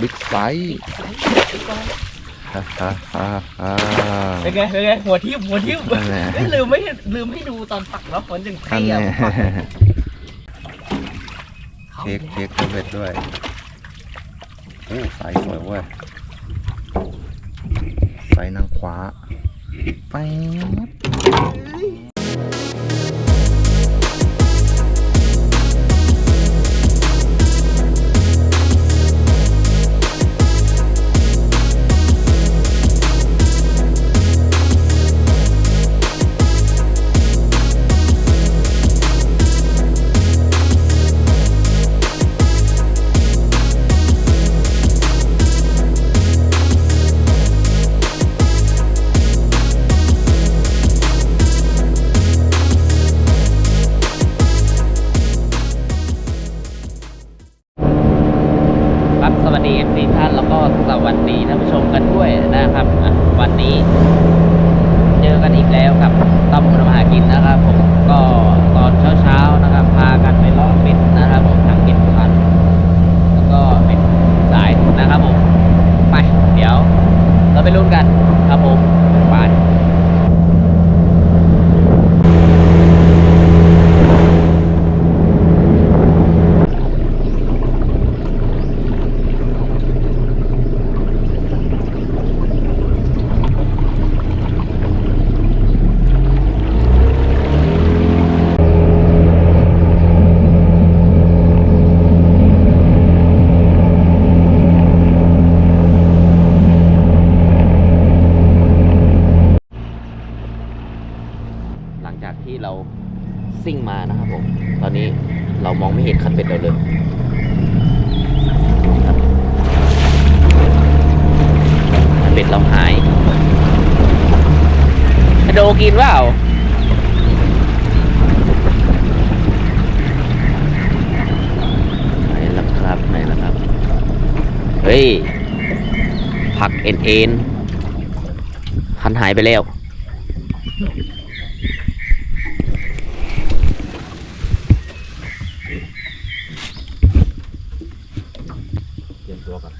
บิ๊กไซส์ฮ่าฮ่าฮ่าฮ่าเป็นไงเป็นไงหัวทิ่มหัวทิ่มนั่นแหละเฮ้ยลืมไม่ลืมให้ดูตอนปักแล้วมันยังอัเท่นอะนี้ปักเค้กเค้กเเบ็ดด้วยโอ้สายสวยเว้ยสายนางคว้าไปดครับ กินเปล่าไหนล่ะครับไหนล่ะครับ เฮ้ย ผักเอ็นเอ็นคันหายไปแล้ว เตรียมตัวก่อน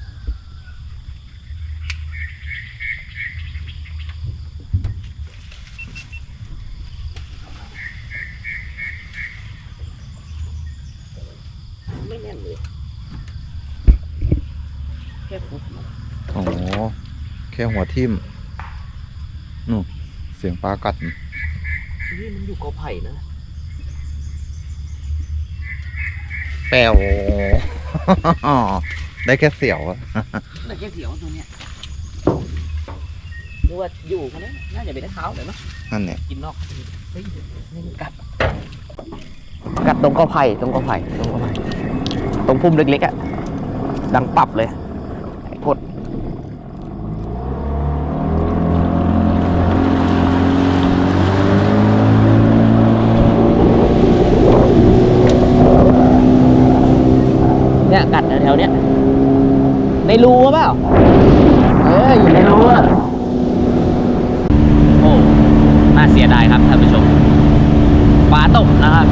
ไม่แน่นเลยแค่ฟุบนะ โอ้โหแค่ หัวทิ่มนู่นเสียงปลากัดนี่นี่มันอยู่กอไผ่นะแป๋วได้แค่เสียวอะแต่แค่เสียวตัวเนี้ยดูว่าอยู่คนนี้น่าจะเป็นเท้าเลยมั้งนั่นเนี่ยกินนอกเฮ้ยนี่มันกัด กัดตรงกอไผ่ตรงกอไผ่ตรงกอไผ่ตรงพุ่มเล็กๆอะดังปับเลยไอ้พดเนี่ยกัดแถวๆเนี้ย ในรูหรือเปล่า เอออยู่ในรูอะโอ้น่าเสียดายครับท่านผู้ชมปลาตกนะครับ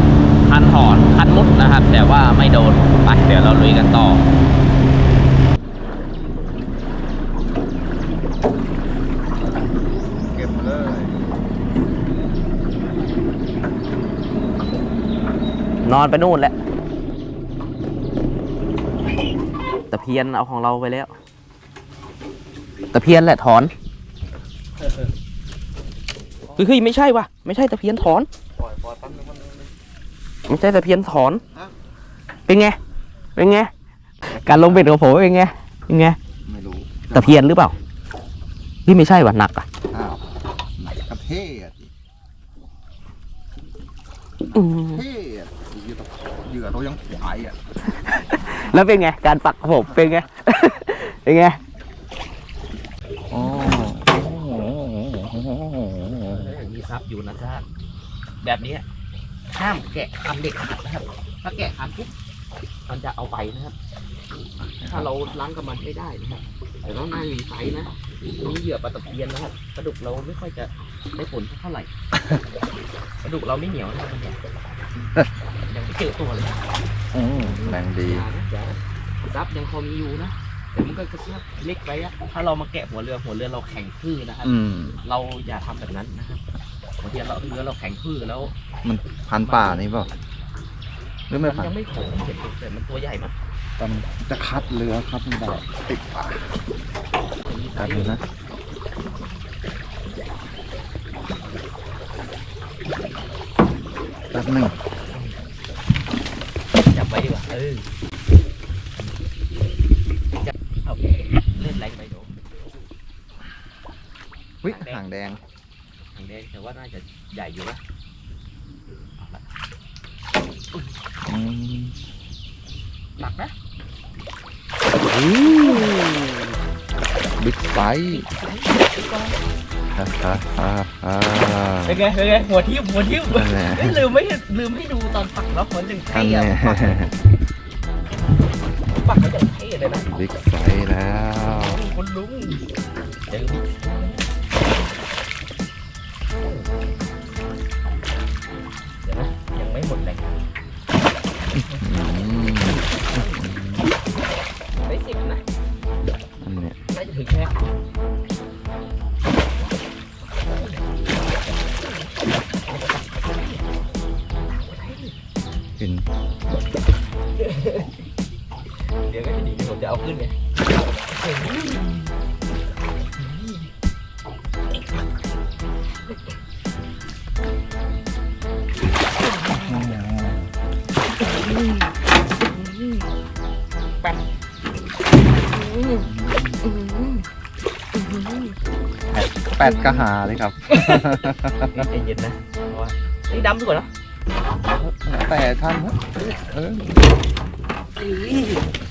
คันหอนคันมุดนะครับ แต่ว่าไม่โดนไปเดี๋ยวเราลุยกันต่อเก็บเลยนอนไปนู่นแหละตะเพียนเอาของเราไปแล้ว ตะเพียนแหละถอนเฮ้ยเฮ้ยไม่ใช่ว่ะไม่ใช่ตะเพียนถอน ปล่อยปล่อยตั้งมันไม่ใช่ตะเพียนถอน ฮะ เป็นไง เป็นไง การลงเบ็ดของผมเป็นไง เป็นไงไม่รู้ตะเพียนหรือเปล่าพี่ไม่ใช่ว่ะหนักอะอ้าวหนักกระเทอะดิอืมเท่อะเหยื่อตัวเหยื่อตัวยังขวายอะแล้วเป็นไง การปักของผมเป็นไง เป็นไงอ๋อมีซับอยู่นะท่านแบบนี้ห้ามแกะคันเด็ดขาดนะครับ ถ้าแกะคันปุ๊บมันจะเอาไปนะครับ ถ้าเราล้างกับมันไม่ได้นะครับแต่ต้องน่ามีไซส์นะนี่เหยื่อปลาตะเพียนนะครับปลาดุกเราไม่ค่อยจะ ได้ผลเท่าไหร่ปลาดุกเราไม่เหนียวนะครับเนี่ยยังไม่เจอตัวเลยโอ้แรงดีอย่านะอย่านะซับยังพอมีอยู่นะแต่มันก็กระซับเล็กไปอะถ้าเรามาแกะหัวเรือหัวเรือเราแข็งทื่อนะครับอืมเราอย่าทำแบบนั้นนะครับบางทีเราเรือเราแข็งทื่อแล้ว มันพันป่านี่เปล่าหรือไม่พันยังไม่โขงเห็นแต่มันตัวใหญ่มากตอนจะคัดเรือครับมันแบบติดป่าแป๊บนึงนะแป๊บ หนึงจับไว้ดีกว่าเออจับเอาเล่นแรงไปโดวิหางแดงทางแดงแต่ว่าน่าจะใหญ่อยู่นะเอาละอืมหนักนะบิ๊กไซส์ฮ่าฮ่าฮ่าฮ่า เป็นไงเป็นไงหัวทิ่มหัวทิ่มนั่นแหละเอ้ยลืมไม่ลืมให้ดูตอนปักแล้วคนหนึ่งอัเท่นอะนี้ปักเขาจะเท่เลยนะบิ๊กไซส์แล้วคุณลุงเดี๋ยวเดี๋ยวนะยังไม่หมดแรงอืมได้สิบนะอันเนี้ยน่าจะถึงแค่ เดี๋ยวผมจะเอาขึ้นไงแปดกระหาเลยครับ ใจเย็นนะเพราะว่านี่ดำดีกว่าเนอะแต่ท่านนะเออ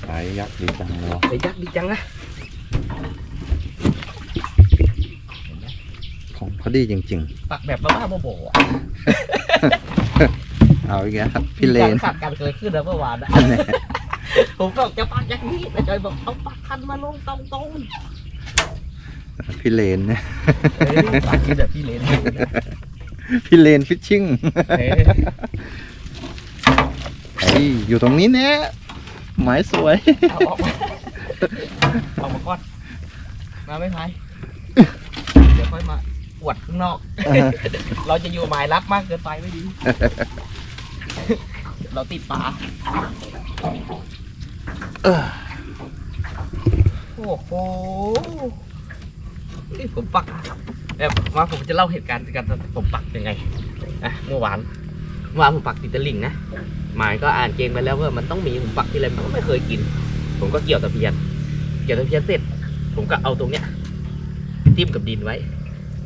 สายยักษ์ดีจังเลยวะไอ้ยักษ์ดีจังนะของพอดีจริงปักแบบบ้าๆบอๆอะๆ เอาอีกแล้วครับพี่เลน มีการขัดกันเคยขึ้นแล้วเมื่อวานนะอันเนี้ยผมก็จะปักอย่างนี้แต่จอยบอกเอาปักคันมาลงตรงตรงพี่เลนเนี่ยๆเฮ้ยปักที่แบบพี่เลนพี่เลนฟิชชิ่งเฮ้ยไอ้ยอยู่ตรงนี้เนี่ย หมายสวย เอาออกมาเอามาก่อนมาไม่พายเดี๋ยวค่อยมาอวดข้างนอกเราจะอยู่หมายรับมากเกินไปไม่ดี เราติดป่าเออ โอ้โหนี่ผมปักแบบว่าผมจะเล่าเหตุการณ์การผมปักยังไงอะเมื่อวานเมื่อวานผมปักติดตะลิ่งนะ หมายก็อ่านเกณฑ์ไปแล้วว่ามันต้องมีผมปักที่ไรมันก็ไม่เคยกิน ผมก็เกี่ยวตะเพียน เกี่ยวตะเพียนเสร็จ ผมก็เอาตรงเนี้ยจิ้มกับดินไว้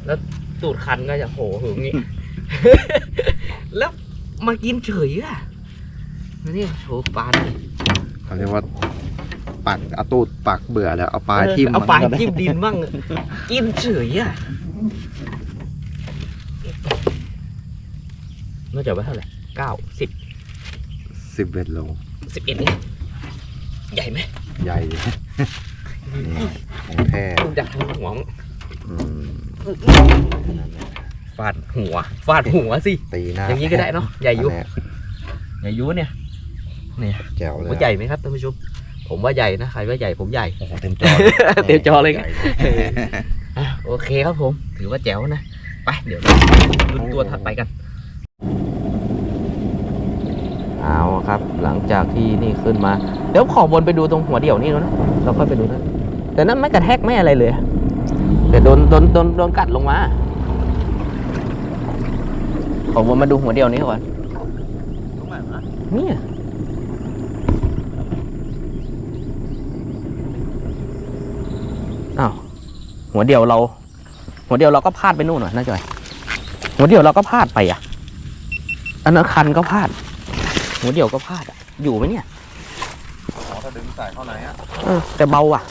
แล้วตูดคันก็จะโผล่หึงงี้แล้วมากินเฉยอะนี่โชว์ปลาดิเขาเรียกว่าปักเอาตูดปักเบื่อแล้วเอาปลายทิ่มเอาปลายมันก็ได้จิ้มดินบ้างกินเฉยอะน่าจะไว้เท่าไหร่เก้าสิบ สิบเอ็ดโลสิบเอ็ดนี่ใหญ่ไหมใหญ่นี่ของแท้ดูจากทางหัวมั้งอืมฟาดหัวฟาดหัวสิตีหน้าอย่างนี้ก็ได้เนาะใหญ่อยุอันเนี้ยใหญ่อยุเนี่ยเนี่ยแจ๋วเลยว่าใหญ่ไหมครับท่านผู้ชมผมว่าใหญ่นะใครว่าใหญ่ผมใหญ่ โอ้โหเต็มจอเต็มจอเลยใหญ่อะโอเคครับผม ถือว่าแจ๋วนะ ไป เดี๋ยวเราลุ้นตัวถัดไปกัน เอาครับ หลังจากที่นี่ขึ้นมา เดี๋ยวขอวนไปดูตรงหัวเดี่ยวนี่นะเราค่อยไปดูนะแต่นั้นไม่กระแทกไม่อะไรเลย แต่โดนโดนโดนโดนกัดลงมาขอวนมาดูหัวเดี่ยวนี้ก่อนเนี่ยอ้าวหัวเดียวเรา หัวเดียวเราก็พลาดไปนู่นหน่อยน่าจะหัวเดียวเราก็พลาดไปอะอันนั้นคันก็พลาด หัวเดียวก็พลาดอะ อยู่ไหมเนี่ย อ๋อถ้าดึงสายเข้าไหนอะเออแต่เบาอะ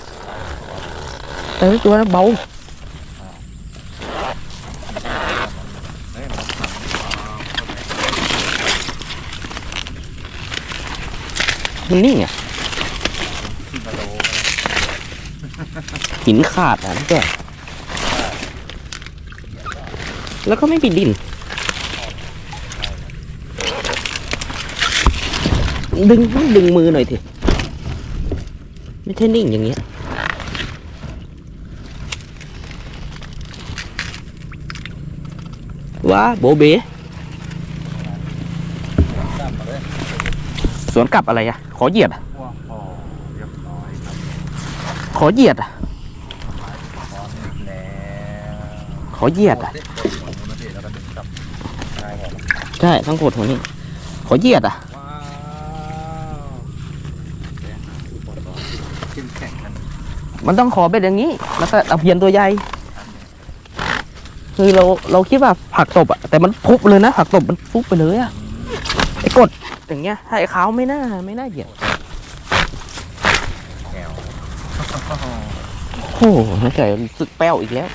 แต่ไม่ตัวนะเบา เฮ้ยมันขังมันนี่อะที่มาโลหินขาดอะนั่นแกแล้วก็ไม่มีดิน ดึงดึงมือหน่อยทีไม่ใช่นิ่งอย่างเงี้ยว้าโบเบสวนกลับอะไรอะขอเหยียดอะว้อยบร้อยครับขอเหยียดอะพร้อมแล้วขอเหยียดอะใช่ทั้งโกดหัวนี่ขอเหยียดอะ ว้าวเนี่ยปวดร้อนเข้มแข็งกัน มันต้องขอเป็นอย่างนี้ แล้วก็ตะเพียนตัวใหญ่ คือเราเราคิดว่าผักตบอะแต่มันฟุบเลยนะผักตบมันฟุบไปเลยอะไอ้กดอย่างเงี้ยถ้าไอ้ขาวไม่น่าไม่น่าเหยียดโอ้โหน่าจะรู้สึกแป้วอีกแล้ว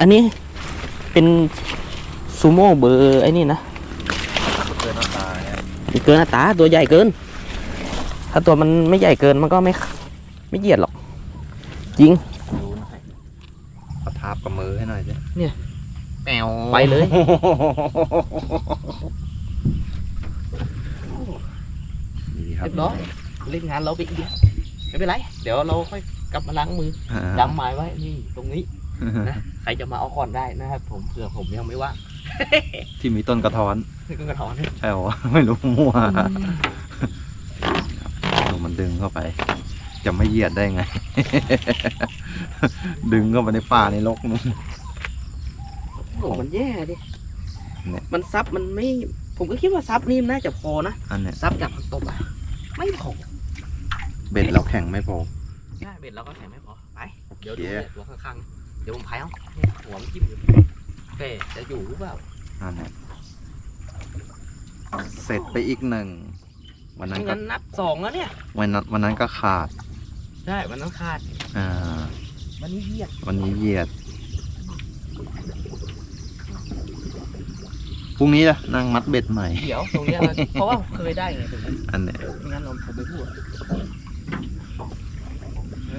อันนี้เป็นซูโม่เบอร์ไอ้นี่นะเกินหน้าตาเนี่ยมันเกินอัตาตัวใหญ่เกิน ถ้าตัวมันไม่ใหญ่เกินมันก็ไม่ ไม่เหยียดหรอก จริง ดูหน่อยประทับกับมือให้หน่อยสิแปวไปเลย ดีครับเรียบร้อย เล่นงานเราไปอีกเดียวไม่เป็นไร เดี๋ยวเราค่อยกลับมาล้างมืออ่าจำหมายไว้นี่ตรงนี้ นะใครจะมาเอาก่อนได้นะครับผมเผื่อผมยังไม่ว่างที่มีต้นกระท้อนนี่ก็กระถอน ใช่เหรอวะไม่รู้มั่วดู มันดึงเข้าไป จะไม่เหยียดได้ไง ดึงเข้าไปในป่าในรกนู่น โอ้มันแย่ดิ เนี่ย มันซับมันไม่ ผมก็คิดว่าซับนี่มันน่าจะพอนะ อันเนี้ยซับจากผักตบอะไม่พอเบ็ดเราแข็งไม่พอ ใช่เบ็ดเราก็ใส่ไม่พอ ไป เดี๋ยวโอดูเค เนี่ยตัวข้างๆ เดี๋ยวผมพายเอาเนี่ยหัวมันจิ้มอยู่แต่จะอยู่หรือเปล่า อันเนี้ยเสร็จไปอีกหนึ่ง วันนั้นไม่ก็งั้นนับสองแล้วเนี่ยวันนั้นวันนั้นก็ขาด ใช่วันนั้นขาด อ่า วันนี้เหยียดวันนี้เหยียดพรุ่งนี้ล่ะนั่งมัดเบ็ดใหม่ เดี๋ยวตรงเนี้ยนะเพราะว่าเคยได้ไงตรงนี้อันเนี้ยไม่งั้นเราผมไม่พูด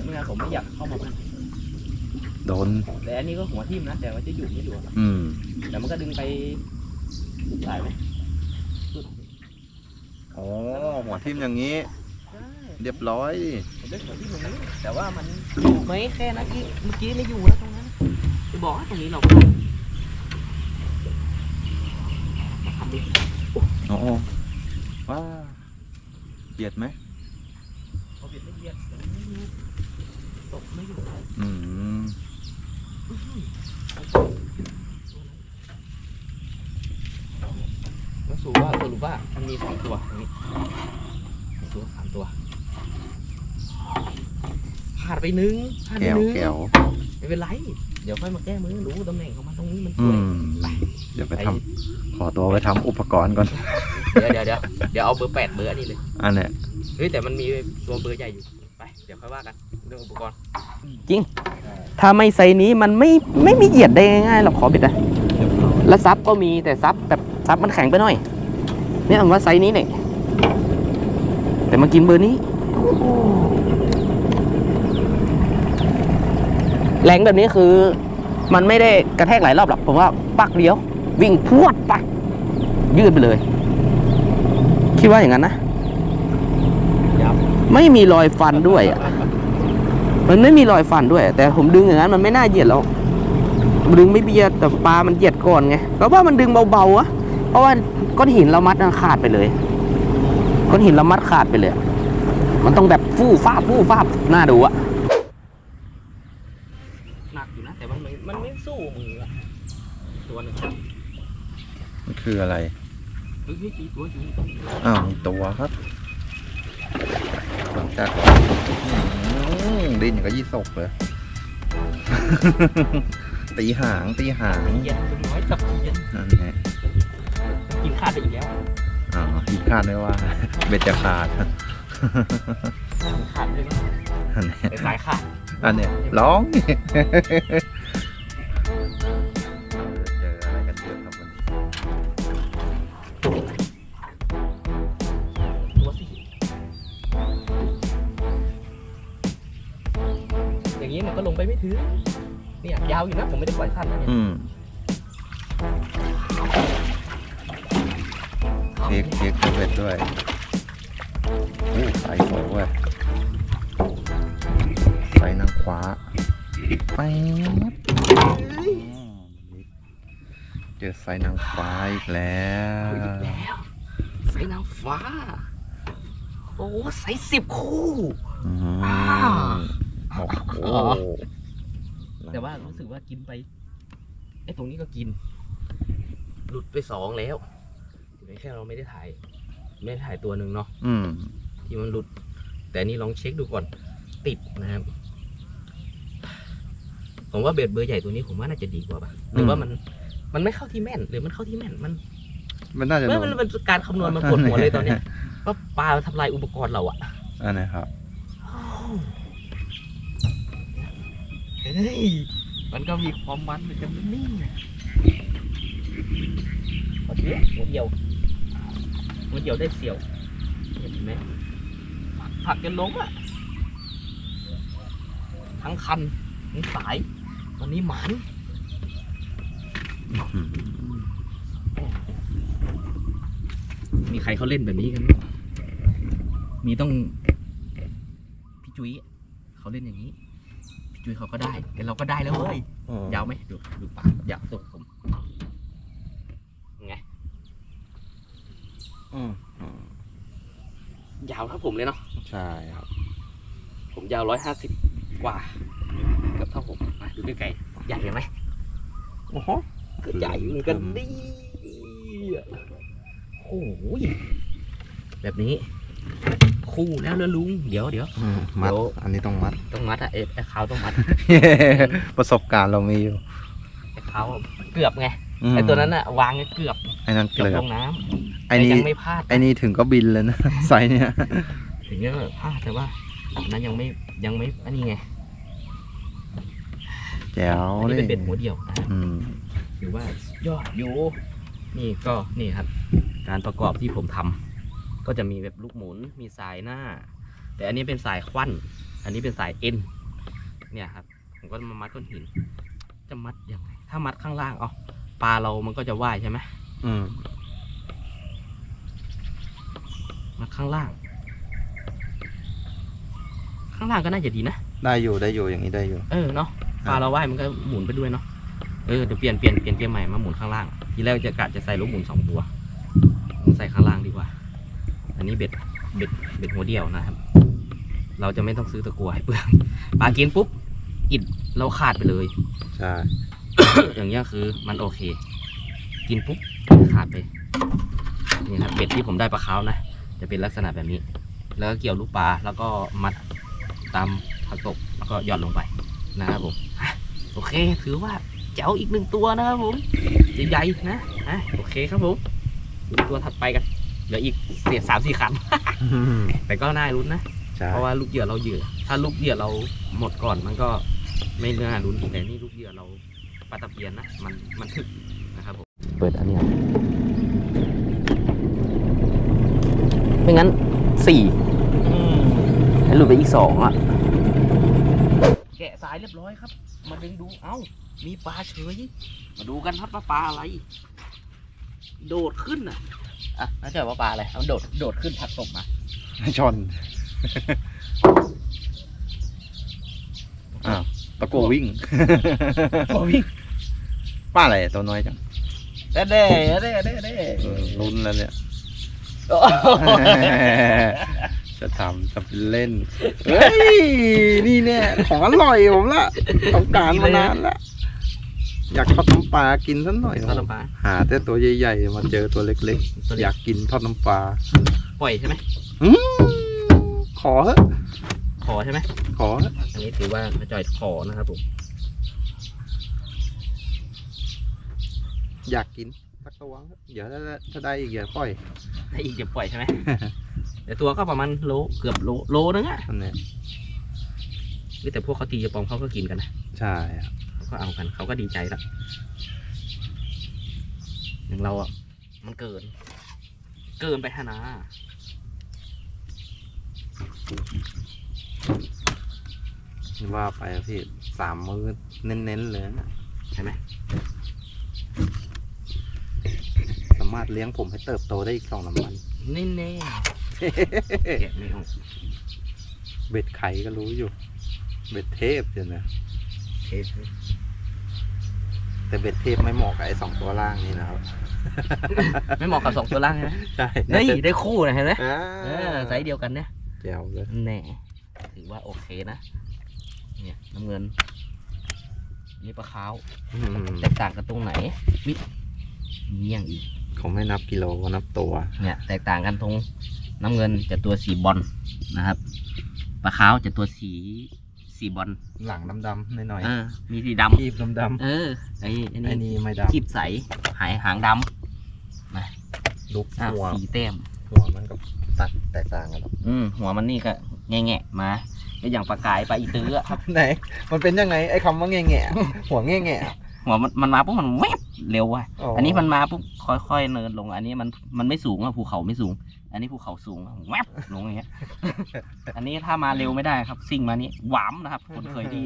ไม่งั้นผมไม่อยากเข้ามาพูดโดน แต่อันนี้ก็หัวทิ่มนะแต่ว่าจะอยู่ไม่อยู่อะอืม แต่มันก็ดึงไปได้ไหมสุด โอ้หัวทิ่มอย่างนี้ใช่เรียบร้อยดิผมได้หัวทิ่มตรงนี้ แต่ว่ามันอยู่ไหมแค่นั้นอีกเมื่อกี้ไม่อยู่แล้วตรงนั้นจะบอกว่าตรงนี้เราก็ทำดิโอ้ว้าเหยียดไหมเขาเบียดไม่เบียดแต่มันไม่อยู่ตกไม่อยู่อืม แล้วสูว่าสรุปว่ามันมีสองตัวตรงนี้สองตัวสามตัวขาดไปหนึ่งขาดไปแก้วหนึ่งแก้วไม่เป็นไร เดี๋ยวค่อยมาแก้มือรู้ตำแหน่งของมันตรงนี้มันสอืวยมไปเดี๋ยวไปทำขอตัวไปทำอุปกรณ์ก่อน เดี๋ยวเดี๋ยวเดี๋ยวเดี๋ยวเอาเบอร์แปดเบอร์อันนี้เลย อันเนี้ยเฮ้ยแต่มันมีตัวเบอร์ใหญ่อยู่ ไป เดี๋ยวค่อยว่ากันเรื่องอุปกรณ์ จริง ถ้าไม่ใส่นี้มันไม่ไม่มีเหยียดได้ง่ายๆหรอกขอบิดนะเรียบร้อยแล้วซับก็มีแต่ซับแบบซับมันแข็งไปหน่อย เนี่ยผมว่าไซส์นี้เนี่ยแต่มากินเบอร์นี้ แรงแบบนี้คือ มันไม่ได้กระแทกหลายรอบหรอกผมว่าปักเดียว วิ่งพวดไปยืดไปเลย คิดว่าอย่างนั้นนะไม่มีรอยฟันด้วยอะ มันไม่มีรอยฟันด้วย แต่ผมดึงอย่างนั้นมันไม่น่าเหยียดหรอกดึงไม่เบียดแต่ปลามันเหยียดก่อนไงก็ว่ามันดึงเบาๆอะ เพราะว่าก้อนหินเรามัดมันขาดไปเลย ก้อนหินเรามัดขาดไปเลย มันต้องแบบฟู่ฟ้าบฟู่ฟ้าบน่าดูอะหนักอยู่นะแต่มันไม่มันไม่สู้มืออะตัวนึงมันคืออะไรเฮ้ยกี่ตัวอยู่อ้าวมีตัวครับหลังจากอืมดิ้นอย่างก็ยี่สกเลยตีหางตีหางเย็นเป็นน้อยจับเย็นนั่นแหละ กินขาดไปอีกแล้วอ๋ออีกคาดไม่ว่า เบ็ดจะขาดขาดเลยนะอันเนี้ยเป็นสายขาดอันเนี้ยร้องดิเจออะไรกันเยอะครับวันนี้ตัวสิอย่างนี้มันก็ลงไปไม่ถึงเนี่ยยาวอยู่นะผมไม่ได้ปล่อยสั้นนะเนี่ย เทคเทคเบ็ดด้วยโอ้สายสวยเว้ยสายนางฟ้าไปบเจอสายนางฟ้าอีกแล้วอีกแล้วไซส์นางฟ้า โอ้ไซส์สิบคู่อืมอ่าโอ้โหแต่ว่ารู้สึกว่ากินไปไอ้ตรงนี้ก็กิน หลุดไปสองแล้ว แต่แค่เราไม่ได้ถ่าย ไม่ได้ถ่ายตัวหนึ่งเนาะอืม ที่มันหลุด แต่อันนี่ลองเช็คดูก่อน ติดนะครับ ผมว่าเบ็ดเบอร์ใหญ่ตัวนี้ผมว่าน่าจะดีกว่าป่ะหรือว่ามันมันไม่เข้าที่แม่น หรือมันเข้าที่แม่นมันมันน่าจะเมื่อโดมันนมันการคำนวณมันปวดหัวเลยตอนเนี้ยว่าปลามันทำลายอุปกรณ์เราอะอันไหนครับเฮ้ยมันก็มีความมันเหมือนกันนี่นะโอเคหัวเดียว หัวเดียวได้เสี่ยว เห็นไหมผักกันล้มอะ ทั้งคันทั้งสาย วันนี้หมานอืมมีใครเขาเล่นแบบนี้กันไหมมีต้อง พี่จุ้ยเขาเล่นอย่างนี้ พี่จุ้ยเขาก็ได้แต่เราก็ได้แล้วเว้ยยาวไหมดูดูปากยาวตัวผมไง อืมอืม ยาวเท่าผมเลยเนาะใช่ครับ ผมยาวร้อยห้าสิบกว่าเกับเท่าผมมาดูใกล้ๆใหญ่ไหมโอ้โหก็ใหญ่เหมือนกันดิโอ้โหแบบนี้ คู่แล้วแล้วลุง เดี๋ยวเดี๋ยวอืมมัดเดี๋ยวอันนี้ต้องมัด ต้องมัดอะเอฟไอ้เขาต้องมัด ประสบการณ์เรามีอยู่ไอ้เขาเกือบไงม ไอ้ตัวนั้นอะวางไว้เกือบไอ้นั่นเกืเกอบลือลงน้ำไอ้แต่นี่ยังไม่พลาดไอ้นี่ถึงก็บินเลยนะ ไซส์เนี่ยถึงจะพลาดแต่ว่าอันนั้นยังไม่ยังไม่อันนี้ไงแจ๋วอันเลนี้ยเป็นเบ็ดหัวเดียวนะครับ อืม ถือว่ายอดอยู่ นี่ก็นี่ครับ การประกอบที่ผมทำก็จะมีแบบลูกหมุนมีสายหน้า แต่อันนี้เป็นสายควันอันนี้เป็นสายเอ็นเนี่ยครับ ผมก็มามัดก้อนหิน จะมัดยังไงถ้ามัดข้างล่างเอา ปลาเรามันก็จะว่ายใช่ไหมอืมมัดข้างล่าง ข้างล่างก็น่าจะดีนะ ได้อยู่ได้อยู่อย่างนี้ได้อยู่ เออเนาะปลาเราว่ายมันก็หมุนไปด้วยเนาะ เออเดี๋ยวเปลี่ยนเปลี่ยนเปลี่ยนเกียร์ใหม่มาหมุนข้างล่าง ทีแรกจะกะจะใส่ลูกหมุนสองตัวผมใส่ข้างล่างดีกว่า อันนี้เบ็ดเบ็ดเบ็ดหัวเดียวนะครับ เราจะไม่ต้องซื้อตะกัวให้เปลือง ปลากินปุ๊บ อิดเราขาดไปเลย ใช่ อย่างเงี้ยคือมันโอเค กินปุ๊บขาดไปนี่ครับเบ็ดที่ผมได้ปลาขาวนะ จะเป็นลักษณะแบบนี้ แล้วก็เกี่ยวลูกปลาแล้วก็มัดตามผักตบแล้วก็หย่อนลงไปนะครับผมอะโอเค ถือว่าเจ้าอีกหนึ่งตัวนะครับผมใหญ่ๆนะอะโอเคครับผมดูตัวถัดไปกันเหลืออีกเสียสามสี่คันแต่ก็น่าลุ้นนะใช่เพราะว่าลูกเหยื่อเราเหยื่อ ถ้าลูกเหยื่อเราหมดก่อนมันก็ไม่น่าลุ้นแต่นี่ลูกเหยื่อเรา ปลาตะเพียนนะ มันมันถึกนะครับผมเปิดอันนี้ไม่งั้นสี่แล้วหลุดไปอีกสองอะ แกะสายเรียบร้อยครับ มาดึงดูเอ้า มีปลาเฉย มาดูกันครับว่าปลาอะไร โดดขึ้นอะอะน่าจะว่าปลาอะไรเอาโดดโดดขึ้นผักตบมาชนอ้าว ตะโกวิ่งโอ้วิ่ง ป้าอะไรตัวน้อยจังเด้เด้เด้เด้เด้เออลุ้นแล้วเนี่ยโอ้จะทำจะเป็นเล่น เฮ้ย นี่เนี่ย ของอร่อยผมละต้องการมานานละ อยากทอดน้ำปลากินสักหน่อยทอดน้ำปลาหาแต่ตัวใหญ่ๆ มาเจอตัวเล็กตัวๆเล็กอยากกินทอดน้ำปลา ปล่อยใช่ไหมอืมขอเถอะ ขอใช่ไหมขอเถอะอันนี้ถือว่าพระจอยขอนะครับผมอยากกินสักตัวเถอะเดี๋ยวถ้าถ้าได้อีกอย่าปล่อยถ้าอีกจะปล่อยใช่ไหม แต่ตัวก็ประมาณโลเกือบโลโลนึงอะนั่นแหละเฮ้ยแต่พวกเขาตีจะปองเขาก็กินกันนะใช่ครับเขาก็เอากันเขาก็ดีใจละอย่างเราอะมันเกิน เกินไปฮะนะ ว่าไปอะพี่สามมื้อเน้นๆเลยนะใช่ไหมสมารถเลี้ยงผมให้เติบโตได้อีกสองสามวัน นี่แน่แกะไม่ออกเบ็ดไข่ก็รู้อยู่ เบ็ดเทพเดี๋ยวนะเทสแต่เบ็ดเทพไม่เหมาะกับไอ้สองตัวล่างนี่นะครับ ไม่เหมาะกับสองตัวล่างนะใช่เฮ้ยได้คู่นะเห็นไหมอ่าเออไซส์เดียวกันเนี่ยแจ๋วเลย แน่ถือว่าโอเคนะ เนี่ยน้ำเงินนี่ปลาขาวอืมแตกต่างกันตรงไหนมิเมี่ยงอีก เขาไม่นับกิโลเขานับตัว เนี่ยแตกต่างกันตรงน้ำเงินจะตัวสีบอลนะครับปลาขาวจะตัวสีสีบอลหลังดำๆหน่อยเออมีสีๆดำคีบดำเออไอ้ไอ้ๆไอ้นี่นี่ไม่ขีบดำใสหายหางดลูกำอะหัวสีแต้มหัวมันก็ตัดแตกต่างกันหรอกอืมหัวมันนี่ก็แง่แง่ๆมา ก็อย่างปลากายปลาอีตื้ออะครับไหน มันเป็นยังไงไอ้คำว่าแง่แง่ๆหัวแง่แง่หัวมันมันมาปุ๊บมันแวบเร็วว่ะอ๋ออัอันนี้มันมาปุ๊บค่อยๆเนินลง อันนี้มันมันไม่สูงอะภูเขาไม่สูง อันนี้ภูเขาสูงอะแวบลงอย่างเงี้ย อันนี้ถ้ามาเร็วไม่ได้ครับซิ่งมานี่หวามนะครับคนเคยดี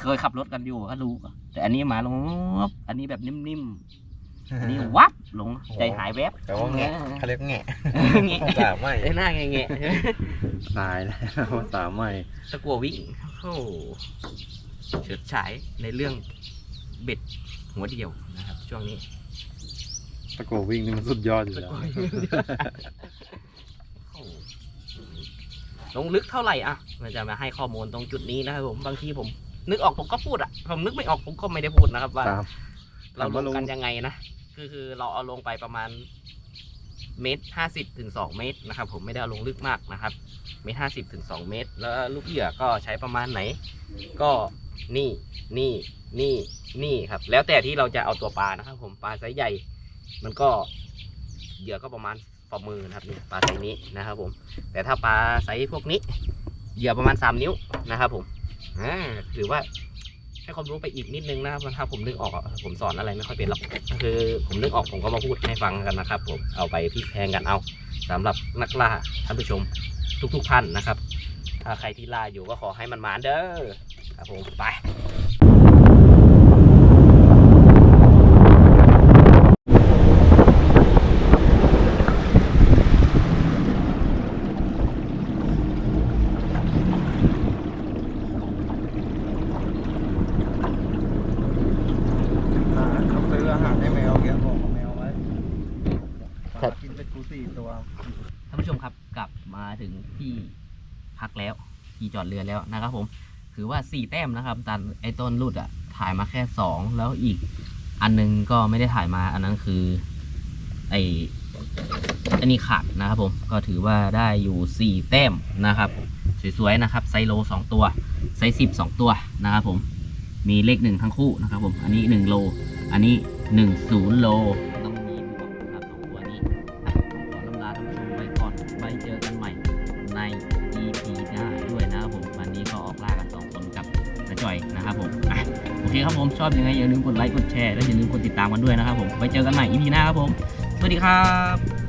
เคยขับรถกันอยู่ก็รู้ แต่อันนี้มาลงวับอันนี้แบบนิ่มๆอันนี้วับลงใจหายแวบแต่ว่าแง่เขาเรียกแง่แงะภาษาไม่ไอ้หน้าแงะแงะ ตายแล้วภาษาไม่ตะกัววิ่งโอ้โหเฉิดฉายในเรื่องเบ็ดหัวเดียวนะครับ ช่วงนี้ ตะโกวิ่งนี่มันสุดยอดอยู่แล้วโอ้โหลงลึกเท่าไหร่อะ มันจะมาให้ข้อมูลตรงจุดนี้นะครับผมบางทีผม นึกออกผมก็พูดอะผมนึกไม่ออกผมก็ไม่ได้พูดนะครับว่าตามเราลงถามว่าลงกันยังไงนะคือคือเราเอาลงไปประมาณ เมตรห้าสิบถึงสองเมตรนะครับ ผมไม่ได้ลงลึกมากนะครับเมตรห้าสิบถึงสองเมตร แล้วลูกเหยื่อก็ใช้ประมาณไหน ก็นี่นี่นี่นี่ครับ แล้วแต่ที่เราจะเอาตัวปลานะครับ ผมปลาไซส์ใหญ่ มันก็เหยื่อก็ประมาณฝ่ามือนะครับนี่ปลาไซส์นี้นะครับ ผม แต่ถ้าปลาไซส์พวกนี้เหยื่อประมาณสามนิ้วนะครับ ผมอ่าถือว่า ให้ความรู้ไปอีกนิดนึงนะครับถ้าผมนึกออกผมสอนอะไรไม่ค่อยเป็นหรอกคือผมนึกออกผมก็มาพูดให้ฟังกันนะครับ ผมเอาไปพลิกแพงกันเอาสำหรับนักล่าท่านผู้ชมทุกๆท่านนะครับ ถ้าใครที่ล่าอยู่ก็ขอให้มันหมานเด้อครับผมไป เขาซื้ออาหารให้แมวเงี้ยบอกกับแมวไว้ ครับ กินเป็นกูสี่ตัว ท่านผู้ชมครับกลับมาถึงที่พักแล้วที่จอดเรือแล้วนะครับผมถือว่าสี่แต้มนะครับแต่ไอต้นรุดอะถ่ายมาแค่สองแล้วอีกอันนึงก็ไม่ได้ถ่ายมาอันนั้นคือไออันนี้ขาดนะครับผมก็ถือว่าได้อยู่สี่แต้มนะครับ สวยๆนะครับไซโลสองตัวไซสิบสองตัวนะครับผมมีเลขหนึ่งทั้งคู่นะครับผมอันนี้หนึ่งโล อันนี้หนึ่งศูนย์โล ชอบยังไงอย่าลืมกดไลค์กดแชร์และอย่าลืมกดติดตามกันด้วยนะครับผมไว้เจอกันใหม่ EP หน้าครับผม สวัสดีครับ